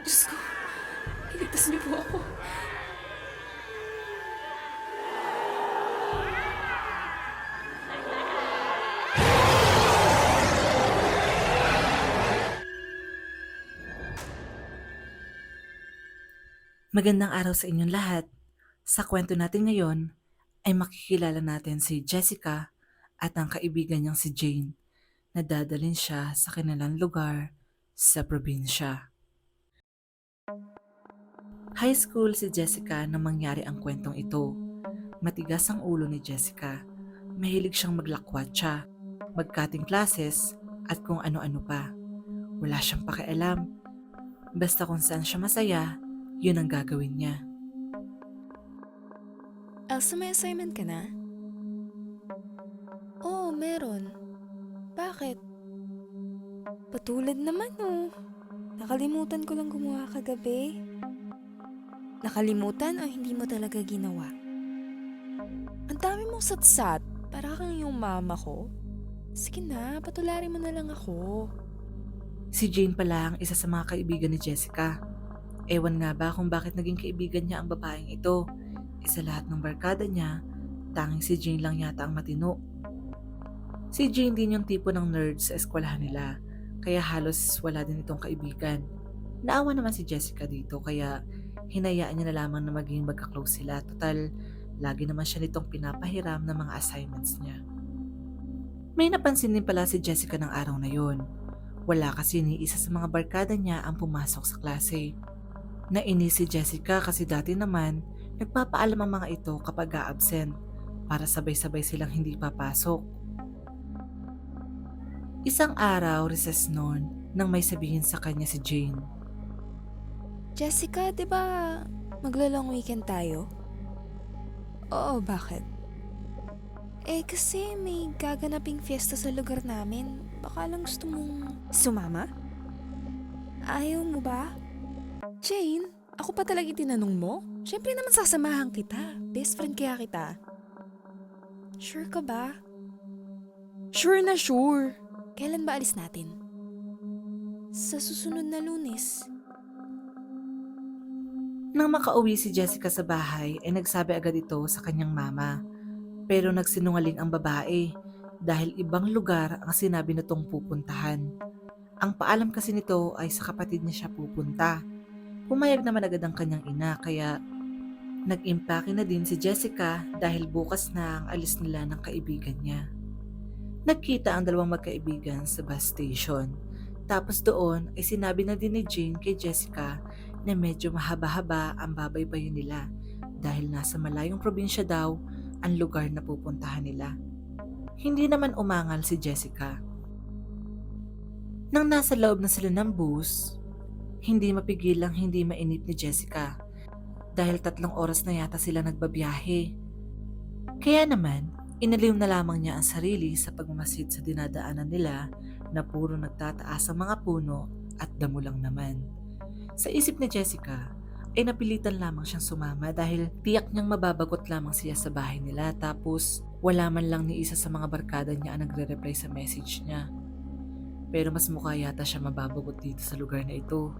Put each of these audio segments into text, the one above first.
Diyos ko, iligtas niyo po ako. Magandang araw sa inyong lahat. Sa kwento natin ngayon ay makikilala natin si Jessica at ang kaibigan niyang si Jane na dadalhin siya sa kanilang lugar sa probinsya. High school si Jessica nang mangyari ang kwentong ito. Matigas ang ulo ni Jessica. Mahilig siyang maglakwatsa, magkating classes at kung ano-ano pa. Wala siyang pakialam. Basta kung saan siya masaya, yun ang gagawin niya. Elsa, may assignment ka na? Oo, meron. Bakit? Patulad naman oh. Nakalimutan ko lang gumawa kagabi. Nakalimutan o hindi mo talaga ginawa? Ang dami mong satsat. Para kang yung mama ko. Sige na, patularin mo na lang ako. Si Jane pala ang isa sa mga kaibigan ni Jessica. Ewan nga ba kung bakit naging kaibigan niya ang babaeng ito. Isa lahat ng barkada niya, tanging si Jane lang yata ang matino. Si Jane din yung tipo ng nerd sa eskwelahan nila, kaya halos wala din itong kaibigan. Naawa naman si Jessica dito kaya hinayaan niya na lamang na maging magka-close sila. Total, lagi naman siya nitong pinapahiram ng mga assignments niya. May napansin din pala si Jessica ng araw na yon. Wala kasi ni isa sa mga barkada niya ang pumasok sa klase. Nainis si Jessica kasi dati naman nagpapaalam ang mga ito kapag a-absent para sabay-sabay silang hindi papasok. Isang araw, recess noon, nang may sabihin sa kanya si Jane. Jessica, di ba maglalong weekend tayo? Oo, bakit? Eh, kasi may gaganaping fiesta sa lugar namin. Baka lang gusto mong sumama? Ayaw mo ba? Jane, ako pa talaga tinanong mo? Siyempre naman sasamahan kita. Best friend kaya kita. Sure ka ba? Sure na sure. Kailan ba alis natin? Sa susunod na lunes. Nang makauwi si Jessica sa bahay ay nagsabi agad ito sa kanyang mama. Pero nagsinungaling ang babae dahil ibang lugar ang sinabi nitong pupuntahan. Ang paalam kasi nito ay sa kapatid niya siya pupunta. Pumayag naman agad ang kanyang ina kaya nag-impake na din si Jessica dahil bukas na ang alis nila ng kaibigan niya. Nagkita ang dalawang magkaibigan sa bus station. Tapos doon ay sinabi na din ni Jane kay Jessica na medyo mahaba-haba ang babaybayin nila dahil nasa malayong probinsya daw ang lugar na pupuntahan nila. Hindi naman umangal si Jessica. Nang nasa loob na sila ng bus, hindi mapigilang hindi mainip ni Jessica dahil tatlong oras na yata sila nagbabiyahe. Kaya naman, inaliw na lamang niya ang sarili sa pagmamasid sa dinadaanan nila na puro nagtataas ang mga puno at damo lang naman. Sa isip ni Jessica, ay napilitan lamang siyang sumama dahil tiyak niyang mababagot lamang siya sa bahay nila tapos wala man lang ni isa sa mga barkada niya ang nagre-reply sa message niya. Pero mas mukha yata siya mababagot dito sa lugar na ito.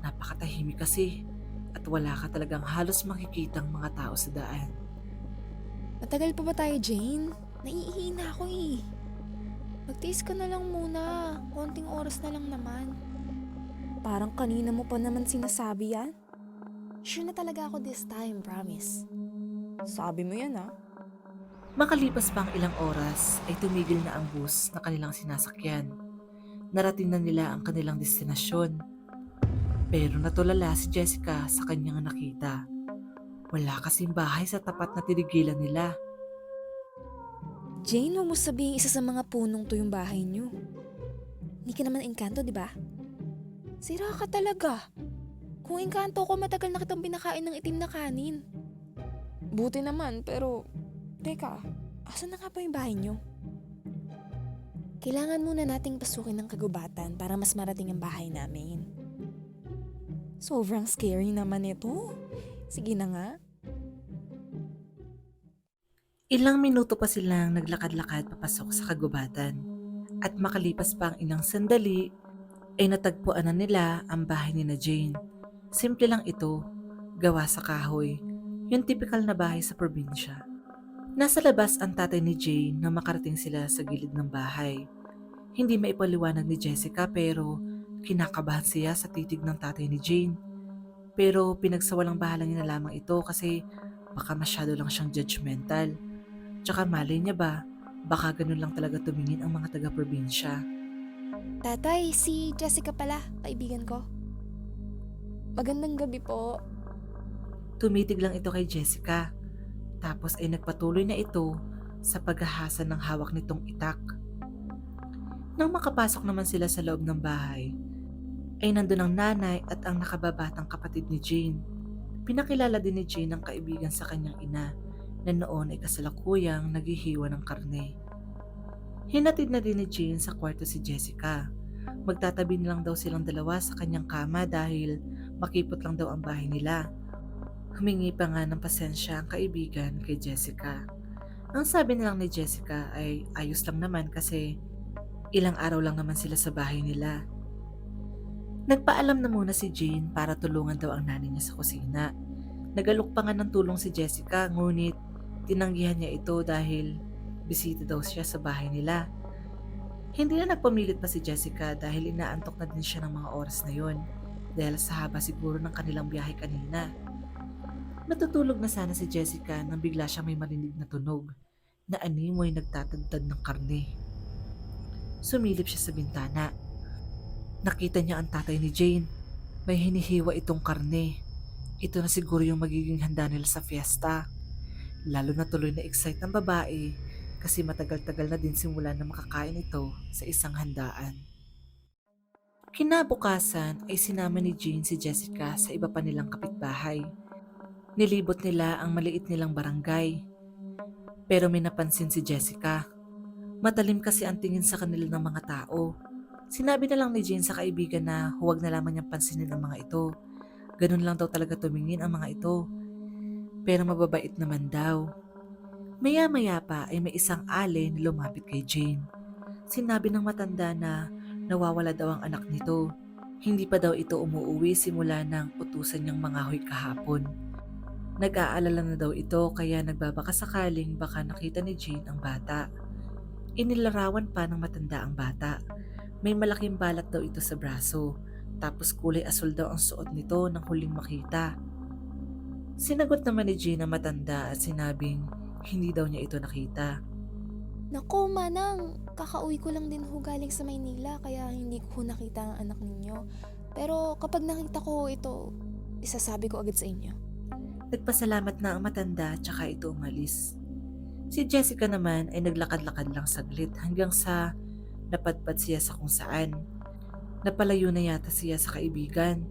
Napakatahimik kasi at wala ka talagang halos makikitang mga tao sa daan. Matagal pa ba tayo, Jane? Naiihina ako eh. Magtiis ka na lang muna. Konting oras na lang naman. Parang kanina mo pa naman sinasabi yan. Sure na talaga ako this time, promise. Sabi mo yan ah. Makalipas pa ang ilang oras ay tumigil na ang bus na kanilang sinasakyan. Narating na nila ang kanilang destinasyon. Pero natulala si Jessica sa kanyang nakita. Wala kasing bahay sa tapat na tinigilan nila. Jane, huwag mo sabihin isa sa mga punong to yung bahay niyo. Hindi ka naman engkanto, di ba? Sira ka talaga. Kung engkanto ko, matagal na kitang binakain ng itim na kanin. Buti naman, pero... Teka, asan na nga ba yung bahay niyo? Kailangan muna nating pasukin ng kagubatan para mas marating ang bahay namin. Sobrang scary naman ito. Sige na nga. Ilang minuto pa silang naglakad-lakad papasok sa kagubatan. At makalipas pa ang ilang sandali, ay natagpuan na nila ang bahay ni na Jane. Simple lang ito, gawa sa kahoy, yung typical na bahay sa probinsya. Nasa labas ang tatay ni Jane na makarating sila sa gilid ng bahay. Hindi maipaliwanag ni Jessica pero kinakabahan siya sa titig ng tatay ni Jane. Pero pinagsawalang bahala niya na lamang ito kasi baka masyado lang siyang judgmental. Tsaka malay niya ba, baka ganun lang talaga tumingin ang mga taga-probinsya. Tatay, si Jessica pala, kaibigan ko. Magandang gabi po. Tumitig lang ito kay Jessica. Tapos ay nagpatuloy na ito sa paghahasa ng hawak nitong itak. Nang makapasok naman sila sa loob ng bahay, ay nandun ang nanay at ang nakababatang kapatid ni Jane. Pinakilala din ni Jane ang kaibigan sa kanyang ina na noon ay kasalukuyang naghihiwa ng karne. Hinatid na din ni Jane sa kwarto si Jessica. Magtatabi na lang daw silang dalawa sa kanyang kama dahil makipot lang daw ang bahay nila. Humingi pa nga ng pasensya ang kaibigan kay Jessica. Ang sabi nilang ni Jessica ay ayos lang naman kasi ilang araw lang naman sila sa bahay nila. Nagpaalam na muna si Jane para tulungan daw ang nanay niya sa kusina. Nagalok pa nga ng tulong si Jessica ngunit tinanggihan niya ito dahil bisita daw siya sa bahay nila. Hindi na nagpamilit pa si Jessica dahil inaantok na din siya ng mga oras na yon dahil sa haba siguro ng kanilang biyahe kanina. Natutulog na sana si Jessica nang bigla siyang may marinig na tunog na animoy nagtatagtad ng karne. Sumilip siya sa bintana. Nakita niya ang tatay ni Jane. May hinihiwa itong karne. Ito na siguro yung magiging handa nila sa fiesta. Lalo na tuloy na excite ng babae kasi matagal-tagal na din simula na makakain ito sa isang handaan. Kinabukasan ay sinama ni Jane si Jessica sa iba pa nilang kapitbahay. Nilibot nila ang maliit nilang barangay. Pero may napansin si Jessica. Matalim kasi ang tingin sa kanila ng mga tao. Sinabi na lang ni Jane sa kaibigan na huwag na lamang niyang pansinin ang mga ito. Ganun lang daw talaga tumingin ang mga ito. Pero mababait naman daw. Maya-maya pa ay may isang ale lumapit kay Jane. Sinabi ng matanda na nawawala daw ang anak nito. Hindi pa daw ito umuuwi simula ng utusan niyang mga huy kahapon. Nag-aalala na daw ito kaya nagbabaka sakaling baka nakita ni Jane ang bata. Inilarawan pa ng matanda ang bata. May malaking balat daw ito sa braso, tapos kulay asul daw ang suot nito nang huling makita. Sinagot naman ni Jane ang matanda at sinabing hindi daw niya ito nakita. Nako, manang. Kakauwi ko lang din ho galing sa Maynila kaya hindi ko nakita ang anak ninyo. Pero kapag nakita ko ito, isasabi ko agad sa inyo. Nagpasalamat na ang matanda tsaka ito umalis. Si Jessica naman ay naglakad-lakad lang saglit hanggang sa napadpad siya sa kung saan. Napalayo na yata siya sa kaibigan.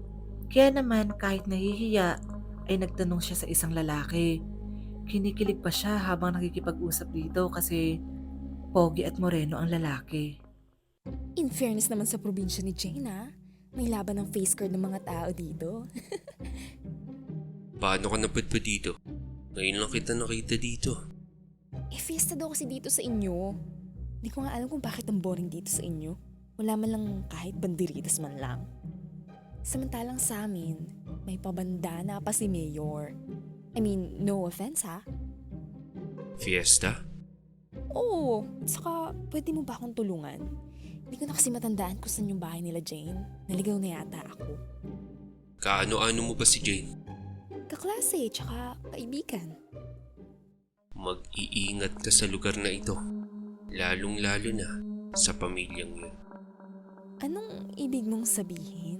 Kaya naman kahit nahihiya ay nagtanong siya sa isang lalaki. Kinikilig pa siya habang nakikipag-usap dito kasi pogi at moreno ang lalaki. In fairness naman sa probinsya ni Jane ha, may laban ng face card ng mga tao dito. Paano ka napadpad dito? Ngayon lang kita nakita dito. eh, fiesta daw kasi dito sa inyo. Hindi ko nga alam kung bakit ang boring dito sa inyo. Wala man lang kahit banderitas man lang. Samantalang sa amin, may pabandana pa si Mayor. I mean, no offense ha. Fiesta? Oo, at saka pwede mo ba akong tulungan? Hindi ko na kasi matandaan kung saan yung bahay nila Jane. Naligaw na yata ako. Kaano-ano mo ba si Jane? Kaklase, tsaka kaibigan. Mag-iingat ka sa lugar na ito. Lalong-lalo na sa pamilyang yun. Anong ibig mong sabihin?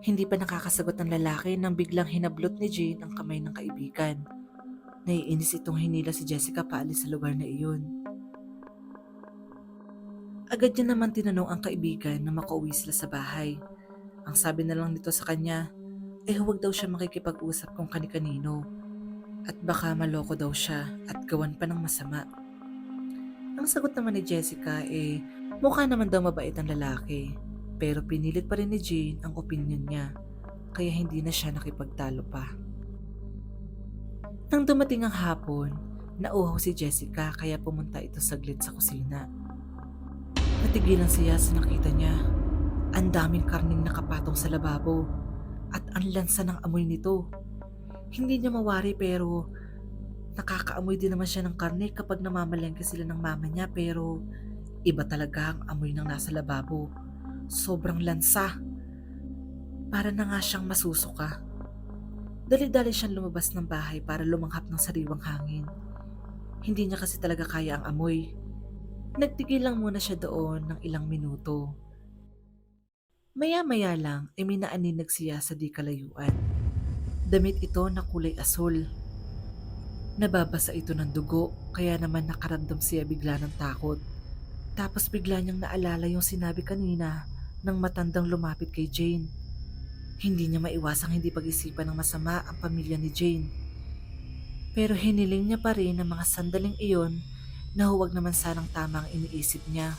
Hindi pa nakakasagot ng lalaki nang biglang hinablot ni Jane ang kamay ng kaibigan. Naiinis itong hinila si Jessica paalis sa lugar na iyon. Agad niya naman tinanong ang kaibigan na makauwi sila sa bahay. Ang sabi na lang nito sa kanya, ay huwag daw siya makikipag-usap kung kani-kanino. At baka maloko daw siya at gawan pa ng masama. Ang sagot naman ni Jessica eh, mukha naman daw mabait ang lalaki. Pero pinilit pa rin ni Jane ang opinion niya, kaya hindi na siya nakipagtalo pa. Nang dumating ang hapon, nauhaw si Jessica kaya pumunta ito saglit sa kusina. Natigilan siya sa nakita niya. Ang daming karning nakapatong sa lababo. At ang lansa ng amoy nito. Hindi niya mawari pero nakakaamoy din naman siya ng karne kapag namamalengke sila ng mama niya pero iba talaga ang amoy ng nasa lababo. Sobrang lansa. Para na nga siyang masusuka. Dali-dali siyang lumabas ng bahay para lumanghap ng sariwang hangin. Hindi niya kasi talaga kaya ang amoy. Nagtigil lang muna siya doon ng ilang minuto. Maya-maya lang ay may naaninag siya sa di kalayuan. Damit ito na kulay asul. Nababasa ito ng dugo kaya naman nakaramdam siya bigla ng takot. Tapos bigla niyang naalala yung sinabi kanina ng matandang lumapit kay Jane. Hindi niya maiwasang hindi pag-isipan ng masama ang pamilya ni Jane. Pero hiniling niya pa rin ang mga sandaling iyon na huwag naman sanang tama ang iniisip niya.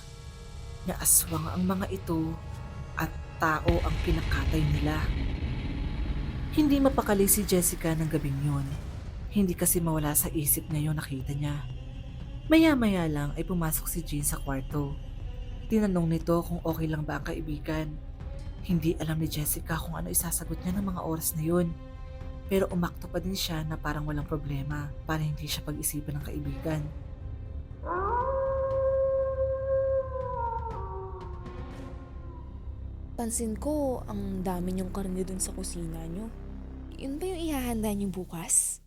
Na aswang ang mga ito at tao ang pinakatay nila. Hindi mapakali si Jessica ng gabing yun. Hindi kasi mawala sa isip niya yung nakita niya. Maya-maya lang ay pumasok si Jean sa kwarto. Tinanong nito kung okay lang ba ang kaibigan. Hindi alam ni Jessica kung ano isasagot niya ng mga oras na yun. Pero umakto pa din siya na parang walang problema para hindi siya pag-isipan ng kaibigan. Pansin ko, ang dami niyong karne dun sa kusina niyo. Yun ba yung ihahanda niyo bukas?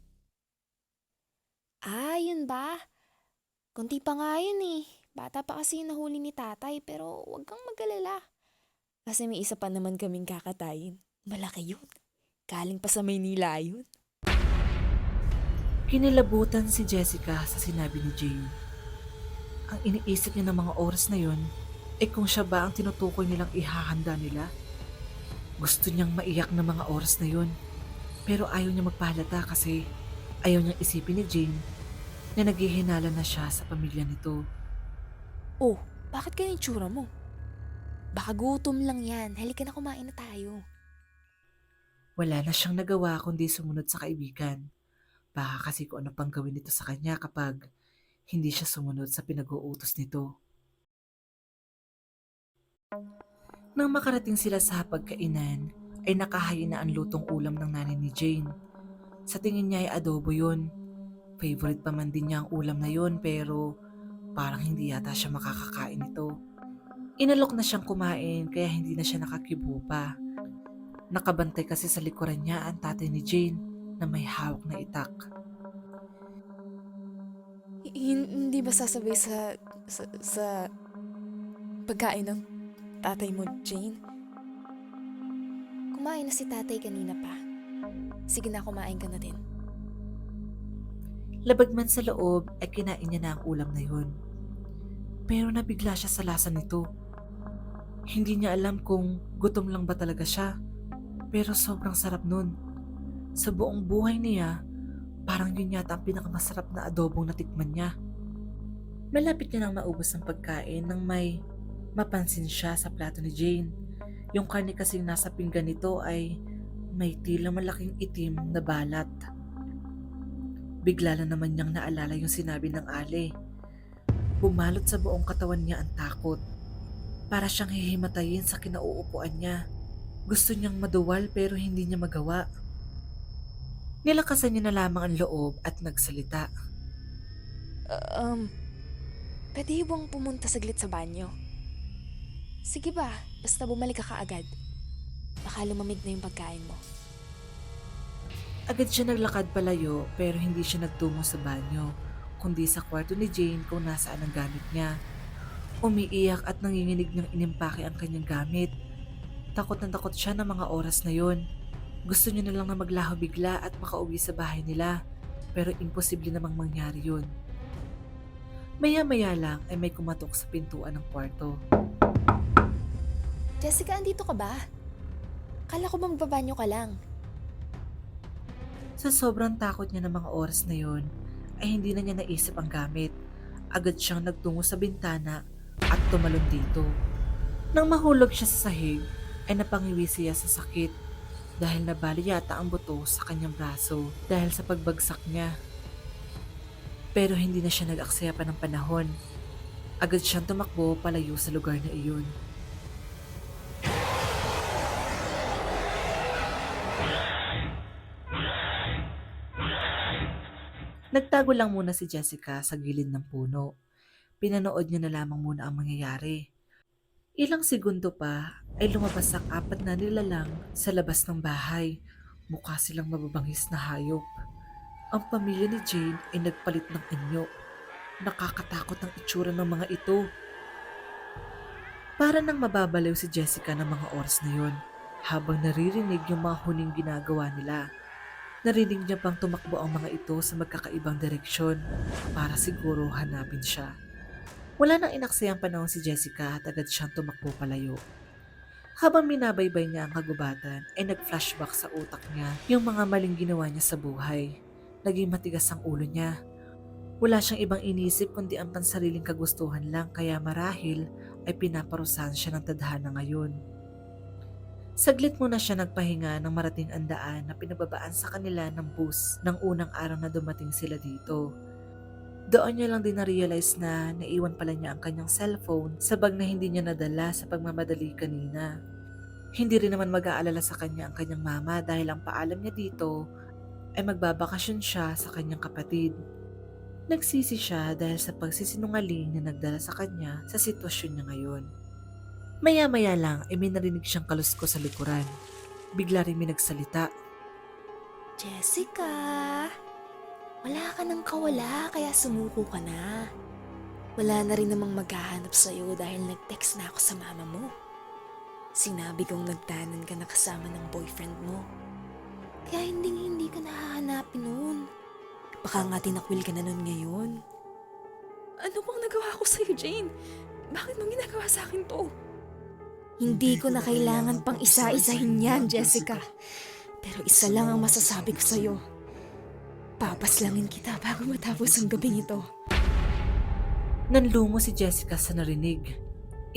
Ah, yun ba? Kunti pa nga yun eh. Bata pa kasi yung nahuli ni tatay pero wag kang magalala. Kasi may isa pa naman kaming kakatayin. Malaki yun. Galing pa sa Maynila yun. Kinilabutan si Jessica sa sinabi ni Jane. Ang iniisip niya ng mga oras na yun ay kung siya ba ang tinutukoy nilang ihahanda nila. Gusto niyang maiyak ng mga oras na yun. Pero ayaw niya magpahalata kasi ayaw niyang isipin ni Jane na naghihinala na siya sa pamilya nito. Oh, bakit ganyan tsura mo? Baka gutom lang yan. Halika na kumain na tayo. Wala na siyang nagawa kundi sumunod sa kaibigan. Baka kasi kung ano pang gawin nito sa kanya kapag hindi siya sumunod sa pinag-uutos nito. Nang makarating sila sa pagkainan, ay nakahain na ang lutong ulam ng nanay ni Jane. Sa tingin niya ay adobo yun. Favorite pa man din niya ang ulam na yun pero parang hindi yata siya makakakain nito. Inalok na siyang kumain kaya hindi na siya nakakibo pa. Nakabantay kasi sa likuran niya ang tatay ni Jane na may hawak na itak. Hindi ba sasabay sa, sa, sa pagkain ng tatay mo, Jane? Kumain na si tatay kanina pa. Sige na, kumain ka na din. Labag man sa loob ay kinain niya na ang ulam na yun. Pero nabigla siya sa lasa nito. Hindi niya alam kung gutom lang ba talaga siya. Pero sobrang sarap nun. Sa buong buhay niya, parang yun yata ang pinakamasarap na adobong natikman niya. Malapit niya nang maubos ang pagkain nang may mapansin siya sa plato ni Jane. Yung karne kasing nasa pinggan nito ay may tila malaking itim na balat. Bigla na naman niyang naalala yung sinabi ng ale. Bumalot sa buong katawan niya ang takot. Para siyang hihimatayin sa kinauupuan niya. Gusto niyang maduwal pero hindi niya magawa. Nilakasan niya na lamang ang loob at nagsalita. Uh, um, pwede bang pumunta saglit sa banyo? Sige ba, basta bumalik ka kaagad. Baka lumamig na yung pagkain mo. Agad siya naglakad palayo pero hindi siya nagtungo sa banyo, kundi sa kwarto ni Jane kung nasaan ang gamit niya. Umiiyak at nanginginig ng inimpake ang kanyang gamit. Takot na takot siya ng mga oras na yon. Gusto niya na lang na maglaho bigla at makauwi sa bahay nila, pero imposible namang mangyari yun. Maya-maya lang ay may kumatok sa pintuan ng kwarto. Jessica, andito ka ba? Kala ko bang ka lang. Sa sobrang takot niya ng mga oras na yon, ay hindi na niya naisip ang gamit. Agad siyang nagtungo sa bintana at tumalon dito. Nang mahulog siya sa sahig, ay napangiwi siya sa sakit dahil nabali yata ang buto sa kanyang braso dahil sa pagbagsak niya. Pero hindi na siya nag-aksaya pa ng panahon. Agad siyang tumakbo palayo sa lugar na iyon. Nagtago lang muna si Jessica sa gilid ng puno. Pinanood niya na lamang muna ang mangyayari. Ilang segundo pa ay lumabas ang apat na nilalang sa labas ng bahay. Mukha silang mababangis na hayop. Ang pamilya ni Jane ay nagpalit ng anyo. Nakakatakot ang itsura ng mga ito. Para nang mababaliw si Jessica ng mga oras na yon habang naririnig yung mga huling ginagawa nila. Narinig niya pang tumakbo ang mga ito sa magkakaibang direksyon para siguro hanapin siya. Wala nang inaksayang panahon si Jessica at agad siyang tumakbo palayo. Habang minabaybay niya ang kagubatan, ay nag-flashback sa utak niya yung mga maling ginawa niya sa buhay. Naging matigas ang ulo niya. Wala siyang ibang inisip kundi ang pansariling kagustuhan lang kaya marahil ay pinaparusahan siya ng tadhana ngayon. Saglit muna siya nagpahinga nang marating ang daan na pinababaan sa kanila ng bus ng unang araw na dumating sila dito. Doon niya lang din na-realize na naiwan pala niya ang kanyang cellphone sa bag na hindi niya nadala sa pagmamadali kanina. Hindi rin naman mag-aalala sa kanya ang kanyang mama dahil ang paalam niya dito ay magbabakasyon siya sa kanyang kapatid. Nagsisi siya dahil sa pagsisinungaling na nagdala sa kanya sa sitwasyon niya ngayon. Maya-maya lang ay may narinig siyang kalusko sa likuran. Bigla rin may nagsalita. Jessica, wala ka nang kawala kaya sumuko ka na. Wala na rin namang maghahanap sa'yo dahil nag-text na ako sa mama mo. Sinabi kong nagtanan ka na kasama ng boyfriend mo. Kaya hindi hindi ka nahahanapin noon. Baka nga tinakwil ka na noon ngayon. Ano bang nagawa ko sa'yo, Jane? Bakit mo ginagawa sa akin to? Hindi ko na kailangan pang isa-isahin yan, Jessica. Pero isa lang ang masasabi ko sa'yo. Papaslangin kita bago matapos ang gabing ito. Nanlumo si Jessica sa narinig.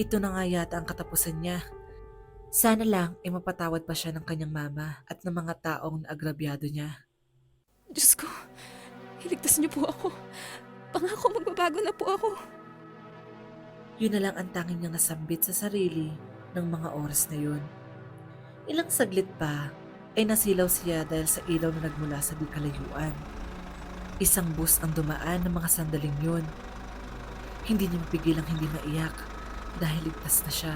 Ito na nga yata ang katapusan niya. Sana lang ay mapatawad pa siya ng kanyang mama at ng mga taong naagrabyado niya. Diyos ko, iligtas niyo po ako. Pangako magbabago na po ako. Yun na lang ang tanging niyang nasambit sa sarili ng mga oras na yun. Ilang saglit pa ay nasilaw siya dahil sa ilaw na nagmula sa di kalayuan. Isang bus ang dumaan ng mga sandaling yun. Hindi niya mapigil ang hindi maiyak dahil ligtas na siya.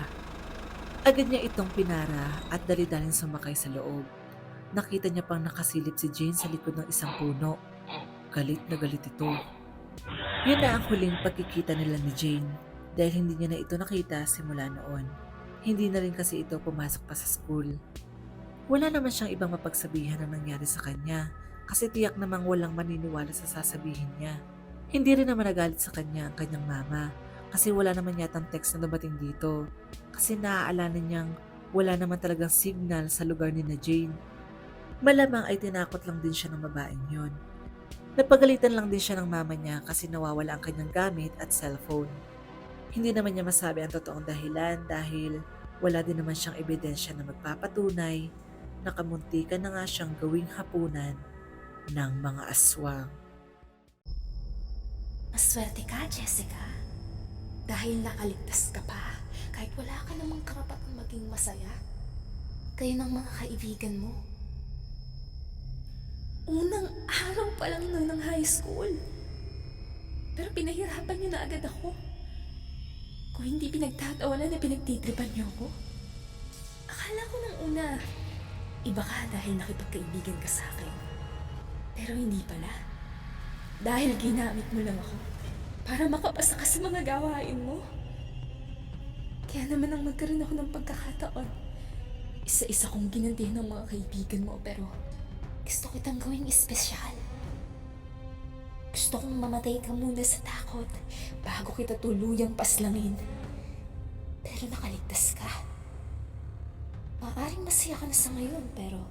Agad niya itong pinara at dali-daling sumakay sa loob. Nakita niya pang nakasilip si Jane sa likod ng isang puno. Galit na galit ito. Yun na ang huling pagkikita nila ni Jane dahil hindi niya na ito nakita simula noon. Hindi na rin kasi ito pumasok pa sa school. Wala naman siyang ibang mapagsabihan na nangyari sa kanya kasi tiyak namang walang maniniwala sa sasabihin niya. Hindi rin naman nagalit sa kanya ang kanyang mama kasi wala naman yatang text na dumating dito kasi naaalala niyang wala naman talagang signal sa lugar ni na Jane. Malamang ay tinakot lang din siya ng babaeng yon. Napagalitan lang din siya ng mama niya kasi nawawala ang kanyang gamit at cellphone. Hindi naman niya masabi ang totoong dahilan dahil wala din naman siyang ebidensya na magpapatunay na kamuntikan na nga siyang gawing hapunan ng mga aswang. Maswerte ka, Jessica. Dahil nakaligtas ka pa. Kahit wala ka namang karapatang maging masaya. Kayo ng mga kaibigan mo. Unang araw pa lang nun ng high school. Pero pinahirapan niyo na agad ako. Kung hindi pinagtatawanan na pinagtitripan niyo ako. Akala ko nang una, iba ka dahil nakipagkaibigan ka sa akin. Pero hindi pala. Dahil ginamit mo lang ako para makapasa ka sa mga gawain mo. Kaya naman nang magkaroon ako ng pagkakataon, isa-isa kong ginantihan ng mga kaibigan mo pero gusto kitang gawing espesyal. Gusto kong mamatay ka muna sa takot bago kita tuluyang paslangin. Pero nakaligtas ka. Maaaring masaya ka na sa ngayon pero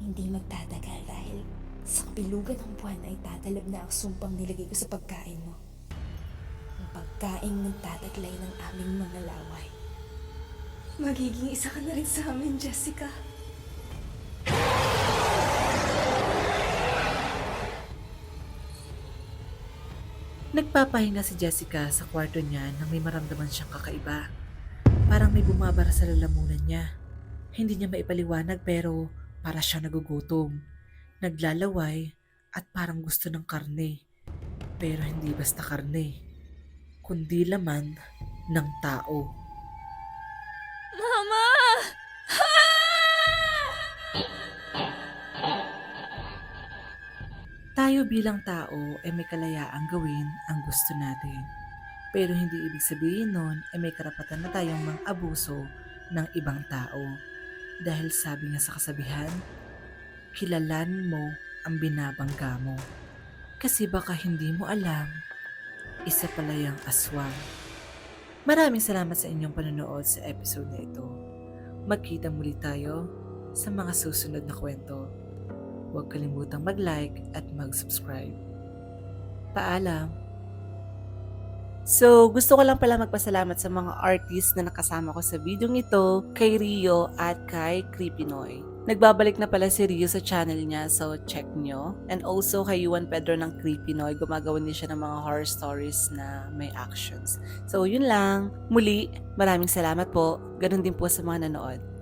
hindi magtatagal dahil sa kapilugan ng buwan ay tatalab na ang sumpang nilagay ko sa pagkain mo. Ang pagkain magtataglay ng aming mga laway. Magiging isa ka na rin sa amin, Jessica. Nagpapahinga si Jessica sa kwarto niya nang may maramdaman siyang kakaiba. Parang may bumabara sa lalamunan niya. Hindi niya maipaliwanag pero para siya nagugutom. Naglalaway at parang gusto ng karne. Pero hindi basta karne, kundi laman ng tao. Tayo bilang tao ay may kalayaang gawin ang gusto natin. Pero hindi ibig sabihin nun ay may karapatan na tayong mang-abuso ng ibang tao. Dahil sabi nga sa kasabihan, kilalan mo ang binabangga mo. Kasi baka hindi mo alam, isa pala yung aswang. Maraming salamat sa inyong panonood sa episode na ito. Magkita muli tayo sa mga susunod na kwento. Huwag kalimutang mag-like at mag-subscribe. Paalam! So, gusto ko lang pala magpasalamat sa mga artists na nakasama ko sa video ito, kay Rio at kay Creepinoy. Nagbabalik na pala si Rio sa channel niya, so check nyo. And also kay Juan Pedro ng Creepinoy, gumagawa din siya ng mga horror stories na may actions. So, yun lang. Muli, maraming salamat po. Ganon din po sa mga nanood.